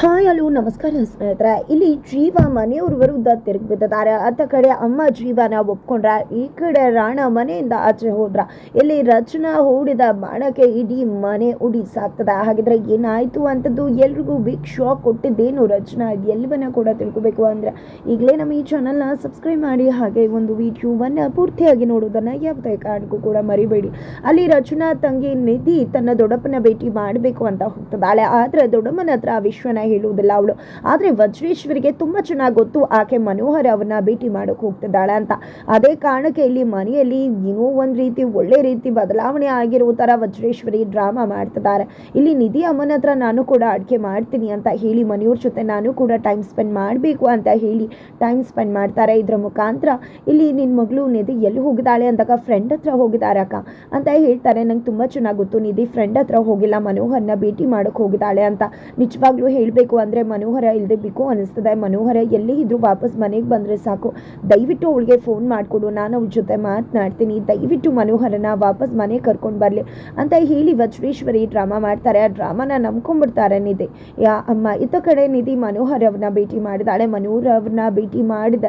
Hi, hello, ನಮಸ್ಕಾರ ಸ್ನೇಹಿತರೆ. ಇಲ್ಲಿ ಜೀವ ಮನೆಯವ್ರ ವಿರುದ್ಧ ತಿರುಗಿ ಬಿದ್ದಿದ್ದಾರೆ. ಅತ್ತ ಕಡೆ ಅಮ್ಮ ಜೀವನ ಒಪ್ಕೊಂಡ್ರ. ಈ ಕಡೆ ರಾಣ ಮನೆಯಿಂದ ಆಚೆ ಹೋದ್ರ. ಇಲ್ಲಿ ರಚನಾ ಹೂಡಿದ ಬಾಣಕ್ಕೆ ಇಡೀ ಮನೆ ಉಡಿ ಸಾಕ್ತದ ಹಾಗಿದ್ರೆ ಏನಾಯ್ತು ಅಂತದ್ದು ಎಲ್ರಿಗೂ ಬಿಗ್ ಶಾಕ್ ಕೊಟ್ಟಿದ್ದೇನು ರಚನಾ? ಎಲ್ಲವನ್ನ ಕೂಡ ತಿಳ್ಕೊಬೇಕು ಅಂದ್ರೆ ಈಗಲೇ ನಮ್ಮ ಈ ಚಾನಲ್ನ ಸಬ್ಸ್ಕ್ರೈಬ್ ಮಾಡಿ. ಹಾಗೆ ಒಂದು ವಿಡಿಯೋವನ್ನ ಪೂರ್ತಿಯಾಗಿ ನೋಡೋದನ್ನ ಯಾವುದೇ ಕಾರಣಕ್ಕೂ ಕೂಡ ಮರಿಬೇಡಿ. ಅಲ್ಲಿ ರಚನಾ ತಂಗಿ ನಿಧಿ ತನ್ನ ದೊಡ್ಡಪ್ಪನ ಭೇಟಿ ಮಾಡಬೇಕು ಅಂತ ಹೋಗ್ತದಾಳೆ ಆದ್ರೆ ದೊಡ್ಡಮ್ಮನ ಹತ್ರ ವಿಶ್ವನ ಹೇಳುವುದಿಲ್ಲ ಅವಳು. ಆದ್ರೆ ವಜ್ರೇಶ್ವರಿಗೆ ತುಂಬಾ ಚೆನ್ನಾಗಿ ಗೊತ್ತು, ಆಕೆ ಮನೋಹರ ಅವನ್ನ ಭೇಟಿ ಮಾಡೋಕೆ ಹೋಗ್ತಿದ್ದಾಳೆ ಅಂತ. ಅದೇ ಕಾರಣಕ್ಕೆ ಇಲ್ಲಿ ಮನೆಯಲ್ಲಿ ಏನೋ ಒಂದ್ ರೀತಿ ಒಳ್ಳೆ ರೀತಿ ಬದಲಾವಣೆ ಆಗಿರೋ ತರ ವಜ್ರೇಶ್ವರಿ ಡ್ರಾಮಾ ಮಾಡ್ತಿದ್ದಾರೆ. ಇಲ್ಲಿ ನಿಧಿ ಅಮ್ಮನ ಹತ್ರ ನಾನು ಕೂಡ ಅಡ್ಗೆ ಮಾಡ್ತೀನಿ ಅಂತ ಹೇಳಿ ಮನೆಯವ್ರ ಜೊತೆ ನಾನು ಕೂಡ ಟೈಮ್ ಸ್ಪೆಂಡ್ ಮಾಡಬೇಕು ಅಂತ ಹೇಳಿ ಟೈಮ್ ಸ್ಪೆಂಡ್ ಮಾಡ್ತಾರೆ ಇದ್ರ ಮುಖಾಂತರ. ಇಲ್ಲಿ ನಿನ್ನ ಮಗಳು ನಿಧಿ ಎಲ್ಲಿ ಹೋಗಿದ್ದಾಳೆ ಅಂದಾಗ ಫ್ರೆಂಡ್ ಹತ್ರ ಹೋಗಿದ್ದಾರೆ ಅಕ್ಕ ಅಂತ ಹೇಳ್ತಾರೆ. ನಂಗೆ ತುಂಬ ಚೆನ್ನಾಗಿ ಗೊತ್ತು, ನಿಧಿ ಫ್ರೆಂಡ್ ಹತ್ರ ಹೋಗಿಲ್ಲ, ಮನೋಹರ್ನ ಭೇಟಿ ಮಾಡೋಕೆ ಹೋಗಿದ್ದಾಳೆ ಅಂತ. ನಿಜವಾಗ್ಲೂ ಹೇಳಬೇಕು ಅಂದರೆ ಮನೋಹರ ಇಲ್ಲದೆ ಅನಿಸ್ತದೆ. ಮನೋಹರ ಎಲ್ಲಿ ಇದ್ರು ವಾಪಸ್ ಮನೆಗೆ ಬಂದರೆ ಸಾಕು. ದಯವಿಟ್ಟು ಅವಳಿಗೆ ಫೋನ್ ಮಾಡಿಕೊಡು. ನಾನು ಅವ್ಳ ಜೊತೆ ಮಾತನಾಡ್ತೀನಿ. ದಯವಿಟ್ಟು ಮನೋಹರನ ವಾಪಸ್ ಮನೆಗೆ ಕರ್ಕೊಂಡು ಬರಲಿ ಅಂತ ಹೇಳಿ ವಜ್ರೇಶ್ವರಿ ಡ್ರಾಮಾ ಮಾಡ್ತಾರೆ. ಆ ಡ್ರಾಮಾನ ನಂಬ್ಕೊಂಡ್ಬಿಡ್ತಾರೆ ನಿಧಿ. ಯಾ ಅಮ್ಮ, ಇತ್ತ ಕಡೆ ನಿಧಿ ಮನೋಹರ್ ಅವ್ರನ್ನ ಭೇಟಿ ಮಾಡಿದಾಳೆ. ಮನೋಹರವ್ರನ್ನ ಭೇಟಿ ಮಾಡಿದ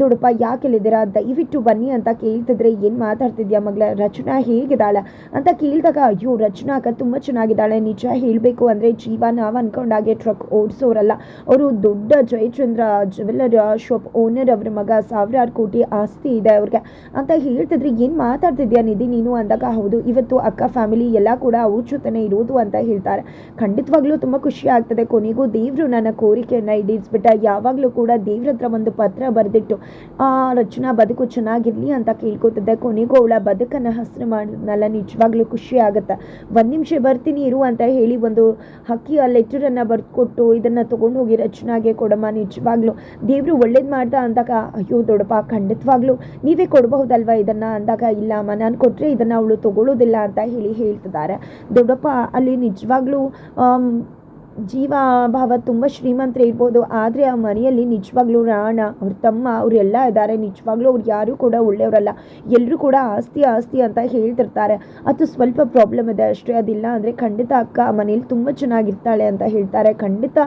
ದುಡಪ್ಪ ಯಾಕೆ ಇಲ್ಲಿದ್ದೀರಾ ದಯವಿಟ್ಟು ಬನ್ನಿ ಅಂತ ಕೇಳ್ತಿದ್ರೆ ಏನು ಮಾತಾಡ್ತಿದ್ಯಾ ಮಗಳ? ರಚನಾ ಹೇಗಿದ್ದಾಳೆ? ಅಂತ ಕೇಳಿದಾಗ, ಅಯ್ಯೋ ರಚನಾ ಅಕ್ಕ ತುಂಬ ಚೆನ್ನಾಗಿದ್ದಾಳೆ. ನಿಜ ಹೇಳಬೇಕು ಅಂದರೆ ಜೀವ ನಾವು ಅನ್ಕೊಂಡಾಗೆ ಟ್ರಕ್ ಓಡಿಸೋರಲ್ಲ. ಅವರು ದೊಡ್ಡ ಜಯಚಂದ್ರ ಜ್ಯುವೆಲ್ಲರ್ ಶಾಪ್ ಓನರ್ ಅವ್ರ ಮಗ ಸಾವಿರಾರು ಕೋಟಿ ಆಸ್ತಿ ಇದೆ ಅವ್ರಿಗೆ. ಅಂತ ಹೇಳ್ತಿದ್ರೆ, ಏನು ಮಾತಾಡ್ತಿದ್ಯಾ ನಿಧಿ ನೀನು ಅಂದಾಗ, ಹೌದು, ಇವತ್ತು ಅಕ್ಕ ಫ್ಯಾಮಿಲಿ ಎಲ್ಲ ಕೂಡ ಅವ್ರ ಇರೋದು ಅಂತ ಹೇಳ್ತಾರೆ. ಖಂಡಿತವಾಗ್ಲೂ ತುಂಬ ಖುಷಿ ಆಗ್ತದೆ ಕೊನೆಗೂ ದೇವರು ನನ್ನ ಕೋರಿಕೆಯನ್ನು ಈಡೇರಿಸ್ಬಿಟ್ಟ. ಯಾವಾಗಲೂ ಕೂಡ ದೇವ್ರ ಒಂದು ಪತ್ರ ಬರೆದಿಟ್ಟು, ಆ, ರಚನಾ, ಬದುಕು ಚೆನ್ನಾಗಿರಲಿ ಅಂತ ಕೇಳ್ಕೊತಿದ್ದೆ. ಕೊನೆಗೂ ಅವಳ ಬದುಕನ್ನು ಹಸಿರು ಮಾಡಿದ್ನಲ್ಲ ನಿಜವಾಗ್ಲೂ ಖುಷಿ ಆಗುತ್ತೆ. ಒಂದು ನಿಮಿಷ ಬರ್ತೀನಿ ಇರು ಅಂತ ಹೇಳಿ ಒಂದು ಹಕ್ಕಿಯ ಲೆಟರನ್ನು ಬರೆದುಕೊಟ್ಟು ಇದನ್ನು ತೊಗೊಂಡು ಹೋಗಿ ರಚನಾಗೆ ಕೊಡಮ್ಮ, ನಿಜವಾಗ್ಲೂ. ದೇವರು ಒಳ್ಳೇದು ಮಾಡ್ದ ಅಂದಾಗ, ಅಯ್ಯೋ ದೊಡ್ಡಪ್ಪ, ಖಂಡಿತವಾಗ್ಲೂ. ನೀವೇ ಕೊಡಬಹುದಲ್ವಾ ಇದನ್ನು ಅಂದಾಗ ಇಲ್ಲ ಅಮ್ಮ ನಾನು ಕೊಟ್ಟರೆ ಇದನ್ನು ಅವಳು ತೊಗೊಳ್ಳೋದಿಲ್ಲ ಅಂತ ಹೇಳಿ ಹೇಳ್ತಿದ್ದಾರೆ. ದೊಡ್ಡಪ್ಪ, ಅಲ್ಲಿ ನಿಜವಾಗ್ಲೂ ಜೀವ ಭಾವ ತುಂಬ ಶ್ರೀಮಂತರೇ ಇರ್ಬೋದು. ಆದರೆ ಆ ಮನೆಯಲ್ಲಿ ನಿಜವಾಗ್ಲೂ ರಾಣ, ಅವ್ರ ತಮ್ಮ, ಅವರೆಲ್ಲ ಇದ್ದಾರೆ. ನಿಜವಾಗ್ಲೂ ಅವ್ರು ಯಾರೂ ಕೂಡ ಒಳ್ಳೆಯವರಲ್ಲ. ಎಲ್ಲರೂ ಕೂಡ ಆಸ್ತಿ ಆಸ್ತಿ ಅಂತ ಹೇಳ್ತಿರ್ತಾರೆ. ಅದು ಸ್ವಲ್ಪ ಪ್ರಾಬ್ಲಮ್ ಇದೆ ಅಷ್ಟೇ. ಅದಿಲ್ಲ ಅಂದರೆ ಖಂಡಿತ ಅಕ್ಕ ಆ ಮನೇಲಿ ತುಂಬ ಚೆನ್ನಾಗಿರ್ತಾಳೆ ಅಂತ ಹೇಳ್ತಾರೆ. ಖಂಡಿತ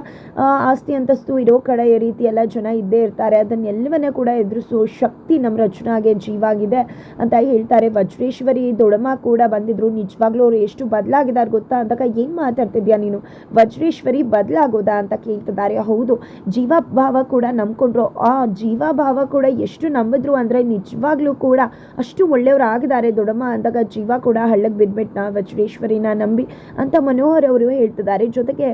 ಆಸ್ತಿ ಅಂತಸ್ತು ಇರೋ ಕಡೆ ಈ ರೀತಿ ಎಲ್ಲ ಜನ ಇದ್ದೇ ಇರ್ತಾರೆ. ಅದನ್ನೆಲ್ಲವನ್ನ ಕೂಡ ಎದುರಿಸೋ ಶಕ್ತಿ ನಮ್ಮ ರಚನಾಗೆ ಜೀವಾಗಿದೆ ಅಂತ ಹೇಳ್ತಾರೆ. ವಜ್ರೇಶ್ವರಿ ದೊಡಮ್ಮ ಕೂಡ ಬಂದಿದ್ರು. ನಿಜವಾಗ್ಲೂ ಅವ್ರು ಎಷ್ಟು ಬದಲಾಗಿದ್ದಾರೆ ಗೊತ್ತಾ? ಅಂದಾಗ ಏನು ಮಾತಾಡ್ತಿದ್ಯಾ ನೀನು? ವಜ್ರೇಶ್ವರಿ ಬದಲಾಗೋದಾ ಅಂತ ಕೇಳ್ತಿದ್ದಾರೆ. ಹೌದು, ಜೀವಭಾವ ಕೂಡ ನಂಬ್ಕೊಂಡ್ರು. ಆ ಜೀವಭಾವ ಕೂಡ ಎಷ್ಟು ನಂಬಿದ್ರು ಅಂದರೆ ನಿಜವಾಗ್ಲೂ ಕೂಡ ಅಷ್ಟು ಒಳ್ಳೆಯವ್ರು ಆಗಿದ್ದಾರೆ. ದೊಡಮ್ಮ ಅಂದಾಗ ಜೀವ ಕೂಡ ಹಳ್ಳಕ್ಕೆ ಬಿದ್ಬಿಟ್ನ ವಜ್ರೇಶ್ವರಿನ ನಂಬಿ ಅಂತ ಮನೋಹರ್ ಅವರು ಹೇಳ್ತಿದ್ದಾರೆ. ಜೊತೆಗೆ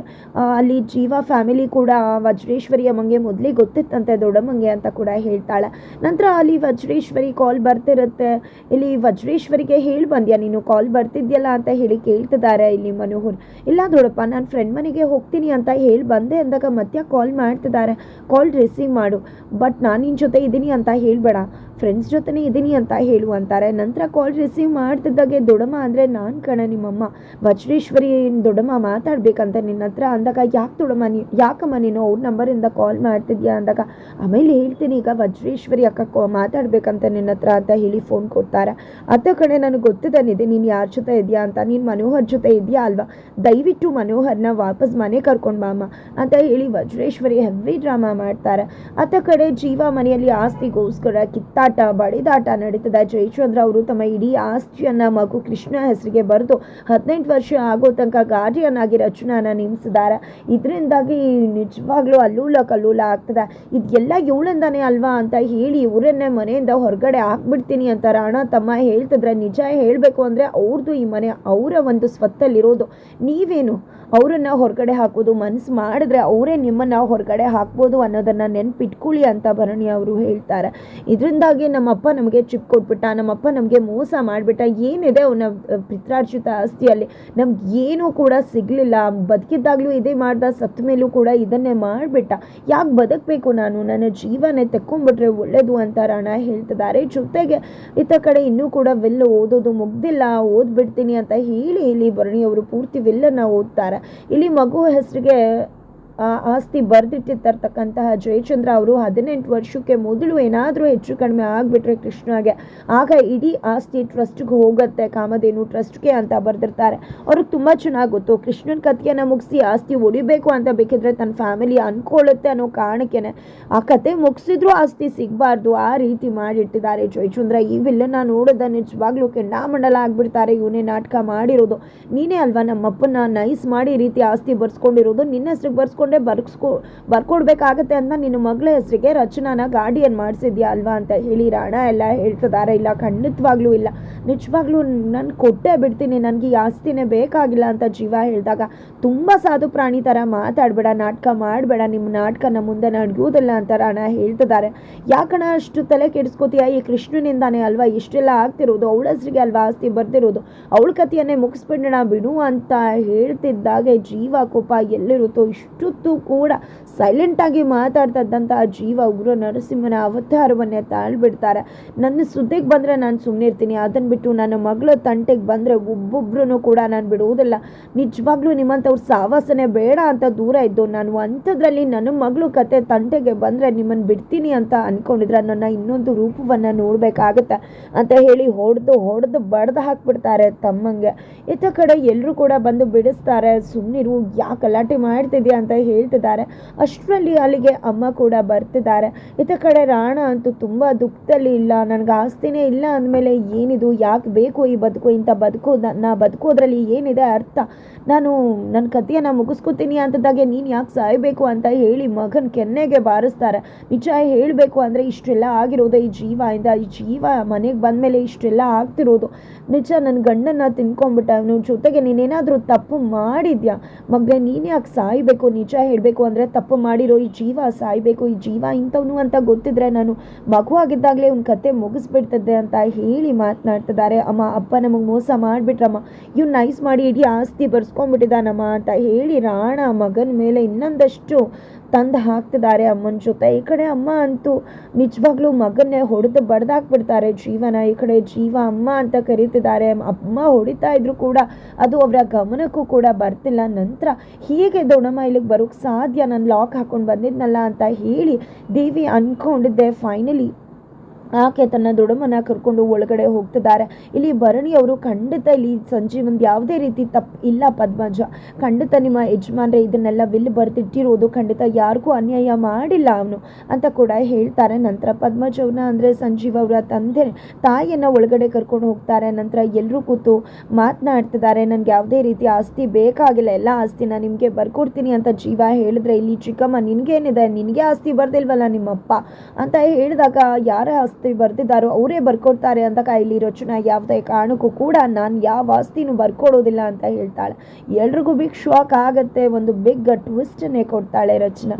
ಅಲ್ಲಿ ಜೀವ ಫ್ಯಾಮಿಲಿ ಕೂಡ ವಜ್ರೇಶ್ವರಿ ಅಮ್ಮಂಗೆ ಮೊದಲೇ ಗೊತ್ತಿತ್ತಂತೆ ದೊಡ್ಡಮ್ಮಂಗೆ ಅಂತ ಕೂಡ ಹೇಳ್ತಾಳೆ. ನಂತರ ಅಲ್ಲಿ ವಜ್ರೇಶ್ವರಿ ಕಾಲ್ ಬರ್ತಿರುತ್ತೆ. ಇಲ್ಲಿ ವಜ್ರೇಶ್ವರಿಗೆ ಹೇಳಿ ಬಂದ್ಯಾ, ನೀನು ಕಾಲ್ ಬರ್ತಿದ್ಯಲ್ಲ ಅಂತ ಹೇಳಿ ಕೇಳ್ತಿದ್ದಾರೆ ಇಲ್ಲಿ ಮನೋಹರ್. ಇಲ್ಲ ದೊಡ್ಡಪ್ಪ, ನಾನು ಫ್ರೆಂಡ್ ಮನೆಗೆ ಹೋಗ್ತೀನಿ ಅಂತ ಹೇಳಿ ಬಂದೆ ಅಂದಾಗ ಮತ್ತೆ ಕಾಲ್ ಮಾಡ್ತಿದ್ದಾರೆ ಕಾಲ್ ರಿಸೀವ್ ಮಾಡು. ಬಟ್ ನಾನು ನಿನ್ನ ಜೊತೆ ಇದ್ದೀನಿ ಅಂತ ಹೇಳಬೇಡ. ಫ್ರೆಂಡ್ಸ್ ಜೊತೆನೇ ಇದ್ದೀನಿ ಅಂತ ಹೇಳು ಅಂತಾರೆ. ನಂತರ ಕಾಲ್ ರಿಸೀವ್ ಮಾಡ್ತಿದ್ದಾಗೆ ದೊಡಮ್ಮ ಅಂದರೆ ನಾನು ಕಣ ನಿಮ್ಮಮ್ಮ. ವಜ್ರೇಶ್ವರಿ ದೊಡಮ್ಮ ಮಾತಾಡಬೇಕಂತ ನಿನ್ನ ಹತ್ರ ಅಂದಾಗ ಯಾಕೆ ದೊಡಮ್ಮ ನೀ, ಯಾಕಮ್ಮ ನೀನು ಅವ್ರ ನಂಬರಿಂದ ಕಾಲ್ ಮಾಡ್ತಿದ್ಯಾ ಅಂದಾಗ, ಆಮೇಲೆ ಹೇಳ್ತೀನಿ ಈಗ ವಜ್ರೇಶ್ವರಿ ಅಕ್ಕ ಕಾ, ಮಾತಾಡ್ಬೇಕಂತ ನಿನ್ನ ಹತ್ರ ಅಂತ ಹೇಳಿ ಫೋನ್ ಕೊಡ್ತಾರೆ. ಅತ್ತ ಕಡೆ ನನಗೆ ಗೊತ್ತಿದ್ದಾನಿದೆ ನೀನು ಯಾರ ಜೊತೆ ಇದೆಯಾ ಅಂತ. ನೀನು ಮನೋಹರ್ ಜೊತೆ ಇದೆಯಾ ಅಲ್ವಾ? ದಯವಿಟ್ಟು ಮನೋಹರ್ನ ವಾಪಸ್ ಮನೆ ಕರ್ಕೊಂಡು ಬಾಮ್ಮ ಅಂತ ಹೇಳಿ ವಜ್ರೇಶ್ವರಿ ಹೆವಿ ಡ್ರಾಮಾ ಮಾಡ್ತಾರೆ. ಅತ್ತ ಕಡೆ ಜೀವ ಮನೆಯಲ್ಲಿ ಆಸ್ತಿಗೋಸ್ಕರ ಕಿತ್ತಾಟ, ಬಡಿದಾಟ ನಡೀತದೆ. ಜಯಚಂದ್ರ ಅವರು ತಮ್ಮ ಇಡೀ ಆಸ್ತಿಯನ್ನ ಮಗು ಕೃಷ್ಣ ಹೆಸರಿಗೆ ಬರೆದು ಹದಿನೆಂಟು ವರ್ಷ ಆಗೋ ತನಕ ಗಾರ್ಡಿಯನ್ ರಚನಾನ ನೇಮಿಸಿದ್ದಾರೆ. ಇದರಿಂದಾಗಿ ನಿಜವಾಗ್ಲೂ ಅಲ್ಲೂಲ ಕಲ್ಲೂಲ ಆಗ್ತದೆ. ಇದೆಲ್ಲ ಇವಳಿಂದಾನೆ ಅಲ್ವಾ ಅಂತ ಹೇಳಿ ಇವರನ್ನೇ ಮನೆಯಿಂದ ಹೊರಗಡೆ ಹಾಕ್ಬಿಡ್ತೀನಿ ಅಂತ ರಾಣ ತಮ್ಮ ಹೇಳ್ತಿದ್ರೆ ನಿಜ ಹೇಳಬೇಕು ಅಂದರೆ ಅವ್ರದ್ದು ಈ ಮನೆ, ಅವರ ಒಂದು ಸ್ವತ್ತಲ್ಲಿರೋದು. ನೀವೇನು? ಅವರನ್ನು ಹೊರಗಡೆ ಹಾಕೋದು ಮನಸ್ಸು ಮಾಡಿದ್ರೆ ಅವರೇ ನಿಮ್ಮನ್ನು ಹೊರಗಡೆ ಹಾಕ್ಬೋದು ಅನ್ನೋದನ್ನು ನೆನ್ಪಿಟ್ಕೊಳ್ಳಿ ಅಂತ ಭರಣಿ ಅವರು ಹೇಳ್ತಾರೆ. ಇದರಿಂದಾಗಿ ನಮ್ಮಪ್ಪ ನಮಗೆ ಚಿಪ್ ಕೊಟ್ಬಿಟ್ಟ, ನಮ್ಮಪ್ಪ ನಮಗೆ ಮೋಸ ಮಾಡಿಬಿಟ್ಟ, ಏನಿದೆ ಅವನ ಪಿತ್ರಾರ್ಜಿತ ಆಸ್ತಿಯಲ್ಲಿ? ನಮ್ಗೆ ಏನೂ ಕೂಡ ಸಿಗಲಿಲ್ಲ. ಬದುಕಿದ್ದಾಗಲೂ ಇದೇ ಮಾಡ್ದ ಸತ್ತ ಮೇಲೂ ಕೂಡ ಇದನ್ನೇ ಮಾಡಿಬಿಟ್ಟ. ಯಾಕೆ ಬದುಕಬೇಕು ನಾನು? ನನ್ನ ಜೀವನ ತೆಕ್ಕೊಂಡ್ಬಿಟ್ರೆ ಒಳ್ಳೇದು ಅಂತ ರಾಣ ಹೇಳ್ತಿದ್ದಾರೆ. ಜೊತೆಗೆ ಇತ್ತ ಕಡೆ ಇನ್ನೂ ಕೂಡ ವೆಲ್ಲ ಓದೋದು ಮುಗ್ದಿಲ್ಲ, ಓದ್ಬಿಡ್ತೀನಿ ಅಂತ ಹೇಳಿ ಇಲ್ಲಿ ಭರಣಿಯವರು ಪೂರ್ತಿ ವಿಲ್ಲನ್ನು ಓದ್ತಾರೆ. ಇಲ್ಲಿ ಮಗು ಹೆಸರಿಗೆ ಆ ಆಸ್ತಿ ಬರೆದಿಟ್ಟಿರ್ತಕ್ಕಂತಹ ಜಯಚಂದ್ರ ಅವರು ಹದಿನೆಂಟು ವರ್ಷಕ್ಕೆ ಮೊದಲು ಏನಾದರೂ ಹೆಚ್ಚು ಕಡಿಮೆ ಆಗಿಬಿಟ್ರೆ ಕೃಷ್ಣಗೆ ಆಗ ಇಡೀ ಆಸ್ತಿ ಟ್ರಸ್ಟ್ಗೆ ಹೋಗುತ್ತೆ, ಕಾಮಧೇನು ಟ್ರಸ್ಟ್ಗೆ ಅಂತ ಬರೆದಿರ್ತಾರೆ. ಅವ್ರಿಗೆ ತುಂಬ ಚೆನ್ನಾಗಿ ಗೊತ್ತು, ಕೃಷ್ಣನ ಕಥೆಯನ್ನು ಮುಗಿಸಿ ಆಸ್ತಿ ಹೊಡಿಬೇಕು ಅಂತ ಬೇಕಿದ್ರೆ ತನ್ನ ಫ್ಯಾಮಿಲಿ ಅನ್ಕೊಳ್ಳುತ್ತೆ ಅನ್ನೋ ಕಾರಣಕ್ಕೇನೆ ಆ ಕತೆ ಮುಗಿಸಿದ್ರು ಆಸ್ತಿ ಸಿಗಬಾರ್ದು, ಆ ರೀತಿ ಮಾಡಿಟ್ಟಿದ್ದಾರೆ ಜಯಚಂದ್ರ. ಈ ವಿಲ್ಲನ್ನ ನೋಡೋದ ನಿಜವಾಗ್ಲೂ ಕೆಂಡಾಮಂಡಲ ಆಗ್ಬಿಡ್ತಾರೆ, ಇವನೇ ನಾಟಕ ಮಾಡಿರೋದು. ನೀನೇ ಅಲ್ವಾ ನಮ್ಮಪ್ಪನ ನೈಸ್ ಮಾಡಿ ರೀತಿ ಆಸ್ತಿ ಬರ್ಸ್ಕೊಂಡಿರೋದು, ನಿನ್ನ ಹೆಸ್ರಿಗೆ ಬರ್ಸ್ಕೊಂಡೆ ಬರ್ಸ್ಕೊ ಬರ್ಕೊಡ್ಬೇಕಾಗತ್ತೆ ಅಂತ ನಿನ್ನ ಮಗಳ ಹೆಸರಿಗೆ ರಚನಾನ ಗಾರ್ಡಿಯನ್ ಮಾಡಿಸಿದ್ಯಾ ಅಲ್ವಾ ಅಂತ ಹೇಳಿ ರಾಣ ಎಲ್ಲ ಹೇಳ್ತಿದ್ದಾರೆ. ಇಲ್ಲ, ಖಂಡಿತವಾಗ್ಲೂ ಇಲ್ಲ. ನಿಜವಾಗ್ಲೂ ನಾನು ಕೊಟ್ಟೇ ಬಿಡ್ತೀನಿ. ನನಗೆ ಈ ಆಸ್ತಿನೇ ಬೇಕಾಗಿಲ್ಲ ಅಂತ ಜೀವ ಹೇಳಿದಾಗ ತುಂಬ ಸಾಧು ಪ್ರಾಣಿ ಥರ ಮಾತಾಡಬೇಡ, ನಾಟಕ ಮಾಡಬೇಡ, ನಿಮ್ಮ ನಾಟಕನ ಮುಂದೆ ನಡೆಯುವುದಿಲ್ಲ ಅಂತ ರಾಣ ಹೇಳ್ತಿದ್ದಾರೆ. ಯಾಕಣ ಅಷ್ಟು ತಲೆ ಕೆಡಿಸ್ಕೋತೀಯ? ಈ ಕೃಷ್ಣನಿಂದಾನೆ ಅಲ್ವಾ ಇಷ್ಟೆಲ್ಲ ಆಗ್ತಿರೋದು? ಅವಳ ಹೆಸರಿಗೆ ಅಲ್ವಾ ಆಸ್ತಿ ಬರ್ತಿರೋದು? ಅವಳ ಕಥೆಯನ್ನೇ ಮುಗಿಸ್ಬಿಡೋಣ ಬಿಡು ಅಂತ ಹೇಳ್ತಿದ್ದಾಗೆ ಜೀವ ಕೋಪ ಎಲ್ಲಿರುತ್ತೋ ಇಷ್ಟೊತ್ತು ಕೂಡ ಸೈಲೆಂಟಾಗಿ ಮಾತಾಡ್ತಾ ಜೀವ ಉಗ್ರ ನರಸಿಂಹನ ಅವತಾರವನ್ನೇ ತಾಳ್ಬಿಡ್ತಾರೆ. ನನ್ನ ಸುದ್ದಿಗೆ ಬಂದರೆ ನಾನು ಸುಮ್ಮನೆ ಇರ್ತೀನಿ. ಅದನ್ನು ಬಿಟ್ಟು ನನ್ನ ಮಗಳ ತಂಟೆಗೆ ಬಂದರೆ ಒಬ್ಬೊಬ್ರು ಕೂಡ ನಾನು ಬಿಡುವುದಿಲ್ಲ. ನಿಜವಾಗ್ಲೂ ನಿಮ್ಮಂಥವ್ರ ಸಾವಾಸನೆ ಬೇಡ ಅಂತ ದೂರ ಇದ್ದು ನಾನು ಅಂಥದ್ರಲ್ಲಿ ನನ್ನ ಮಗಳು ಕತೆ ತಂಟೆಗೆ ಬಂದರೆ ನಿಮ್ಮನ್ನು ಬಿಡ್ತೀನಿ ಅಂತ ಅಂದ್ಕೊಂಡಿದ್ರೆ ನನ್ನ ಇನ್ನೊಂದು ರೂಪವನ್ನು ನೋಡಬೇಕಾಗತ್ತೆ ಅಂತ ಹೇಳಿ ಹೊಡೆದು ಹೊಡೆದು ಬಡ್ದು ಹಾಕ್ಬಿಡ್ತಾರೆ ತಮ್ಮಂಗೆ. ಇತ್ತ ಕಡೆ ಎಲ್ಲರೂ ಕೂಡ ಬಂದು ಬಿಡಿಸ್ತಾರೆ. ಸುಮ್ಮನಿರು ಯಾಕೆ ಗಲಾಟೆ ಮಾಡ್ತಿದ್ಯಾ ಅಂತ ಹೇಳ್ತಿದ್ದಾರೆ. ಅಷ್ಟರಲ್ಲಿ ಅಲ್ಲಿಗೆ ಅಮ್ಮ ಕೂಡ ಬರ್ತಿದ್ದಾರೆ. ಇತ ಕಡೆ ರಾಣ ಅಂತೂ ತುಂಬ ದುಃಖದಲ್ಲಿ ಇಲ್ಲ. ನನಗೆ ಆಸ್ತಿನೇ ಇಲ್ಲ ಅಂದಮೇಲೆ ಏನಿದು? ಯಾಕೆ ಬೇಕು ಈ ಬದುಕು? ಇಂಥ ಬದುಕು ನಾ ಬದುಕೋದ್ರಲ್ಲಿ ಏನಿದೆ ಅರ್ಥ? ನಾನು ನನ್ನ ಕಥೆಯನ್ನು ಮುಗಿಸ್ಕೊತೀನಿ ಅಂತದಾಗೆ ನೀನು ಯಾಕೆ ಸಾಯಬೇಕು ಅಂತ ಹೇಳಿ ಮಗನ ಕೆನ್ನೆಗೆ ಬಾರಿಸ್ತಾರೆ. ನಿಜ ಹೇಳಬೇಕು ಅಂದರೆ ಇಷ್ಟೆಲ್ಲ ಆಗಿರೋದು ಈ ಜೀವ. ಇಂದ ಈ ಜೀವ ಮನೆಗೆ ಬಂದಮೇಲೆ ಇಷ್ಟೆಲ್ಲ ಆಗ್ತಿರೋದು. ನಿಜ ನನ್ನ ಗಂಡನ್ನ ತಿನ್ಕೊಂಡ್ಬಿಟ್ಟ ಅವನು ಜೊತೆಗೆ ನೀನೇನಾದರೂ ತಪ್ಪು ಮಾಡಿದ್ಯಾ? ಮಗಳೇ ನೀನು ಯಾಕೆ ಸಾಯಬೇಕು? ನಿಜ ಹೇಳಬೇಕು ಅಂದರೆ ತಪ್ಪು ಮಾಡಿರೋ ಈ ಜೀವ ಸಾಯಬೇಕು, ಈ ಜೀವ ಇಂಥವನು ಅಂತ ಗೊತ್ತಿದ್ರೆ ನಾನು ಮಗು ಆಗಿದ್ದಾಗಲೇ ಅವ್ನ ಕತೆ ಮುಗಿಸ್ಬಿಡ್ತದೆ ಅಂತ ಹೇಳಿ ಮಾತನಾಡ್ತಿದ್ದಾರೆ. ಅಮ್ಮ, ಅಪ್ಪ ನಮಗೆ ಮೋಸ ಮಾಡಿಬಿಟ್ರಮ್ಮ. ಇವ್ನು ನೈಸ್ ಮಾಡಿ ಇಡೀ ಆಸ್ತಿ ಬರ್ಸ್ಕೊಂಡ್ಬಿಟ್ಟಿದ್ದಾನಮ್ಮ ಅಂತ ಹೇಳಿ ರಾಣ ಮಗನ ಮೇಲೆ ಇನ್ನೊಂದಷ್ಟು ತಂದು ಹಾಕ್ತಿದ್ದಾರೆ ಅಮ್ಮನ ಜೊತೆ. ಈ ಕಡೆ ಅಮ್ಮ ಅಂತೂ ನಿಜವಾಗ್ಲೂ ಮಗನ್ನೇ ಹೊಡೆದು ಬಡ್ದಾಕ್ಬಿಡ್ತಾರೆ ಜೀವನ. ಈ ಕಡೆ ಜೀವ ಅಮ್ಮ ಅಂತ ಕರೀತಿದ್ದಾರೆ. ಅಮ್ಮ ಹೊಡಿತಾ ಇದ್ರು ಕೂಡ ಅದು ಅವರ ಗಮನಕ್ಕೂ ಕೂಡ ಬರ್ತಿಲ್ಲ. ನಂತರ ಹೀಗೆ ದೊಣಮೈಲಿಗೆ ಇಲ್ಲಿಗೆ ಬರೋಕ್ಕೆ ಸಾಧ್ಯ? ನಾನು ಲಾಕ್ ಹಾಕೊಂಡು ಬಂದಿದ್ನಲ್ಲ ಅಂತ ಹೇಳಿ ದೇವಿ ಅಂದ್ಕೊಂಡಿದ್ದೆ ಫೈನಲಿ ಆಕೆ ತನ್ನ ದೊಡಮನ ಕರ್ಕೊಂಡು ಒಳಗಡೆ ಹೋಗ್ತಿದ್ದಾರೆ. ಇಲ್ಲಿ ಭರಣಿ ಅವರು ಖಂಡಿತ ಇಲ್ಲಿ ಸಂಜೀವಂದ್ ಯಾವುದೇ ರೀತಿ ತಪ್ಪು ಇಲ್ಲ ಪದ್ಮಜ. ಖಂಡಿತ ನಿಮ್ಮ ಯಜಮಾನ್ರೆ, ಇದನ್ನೆಲ್ಲ ವಿಲ್ ಬರ್ತಿಟ್ಟಿರೋದು ಖಂಡಿತ ಯಾರಿಗೂ ಅನ್ಯಾಯ ಮಾಡಿಲ್ಲ ಅವನು ಅಂತ ಕೂಡ ಹೇಳ್ತಾರೆ. ನಂತರ ಪದ್ಮಜ ಅವ್ರನ್ನ ಅಂದರೆ ಸಂಜೀವ್ ಅವರ ತಂದೆ, ತಾಯಿಯನ್ನು ಒಳಗಡೆ ಕರ್ಕೊಂಡು ಹೋಗ್ತಾರೆ. ನಂತರ ಎಲ್ಲರೂ ಕೂತು ಮಾತನಾಡ್ತಿದ್ದಾರೆ. ನನಗೆ ಯಾವುದೇ ರೀತಿ ಆಸ್ತಿ ಬೇಕಾಗಿಲ್ಲ. ಎಲ್ಲ ಆಸ್ತಿನ ನಿಮಗೆ ಬರ್ಕೊಡ್ತೀನಿ ಅಂತ ಜೀವ ಹೇಳಿದ್ರೆ ಇಲ್ಲಿ ಚಿಕ್ಕಮ್ಮ ನಿನಗೇನಿದೆ? ನಿನಗೆ ಆಸ್ತಿ ಬರ್ದಿಲ್ವಲ್ಲ ನಿಮ್ಮಪ್ಪ? ಅಂತ ಹೇಳಿದಾಗ, ಯಾರ ಆಸ್ತಿ ಬರ್ದಿದ್ದಾರೋ ಅವರೇ ಬರ್ಕೊಡ್ತಾರೆ ಅಂತ ಇಲ್ಲಿ ರಚನಾ ಯಾವುದೇ ಕಾರಣಕ್ಕೂ ಕೂಡ ನಾನು ಯಾವ ಆಸ್ತಿನೂ ಬರ್ಕೊಡೋದಿಲ್ಲ ಅಂತ ಹೇಳ್ತಾಳೆ. ಎಲ್ರಿಗೂ ಬಿಗ್ ಶಾಕ್ ಆಗುತ್ತೆ, ಒಂದು ಬಿಗ್ ಟ್ವಿಸ್ಟನ್ನೇ ಕೊಡ್ತಾಳೆ ರಚನಾ.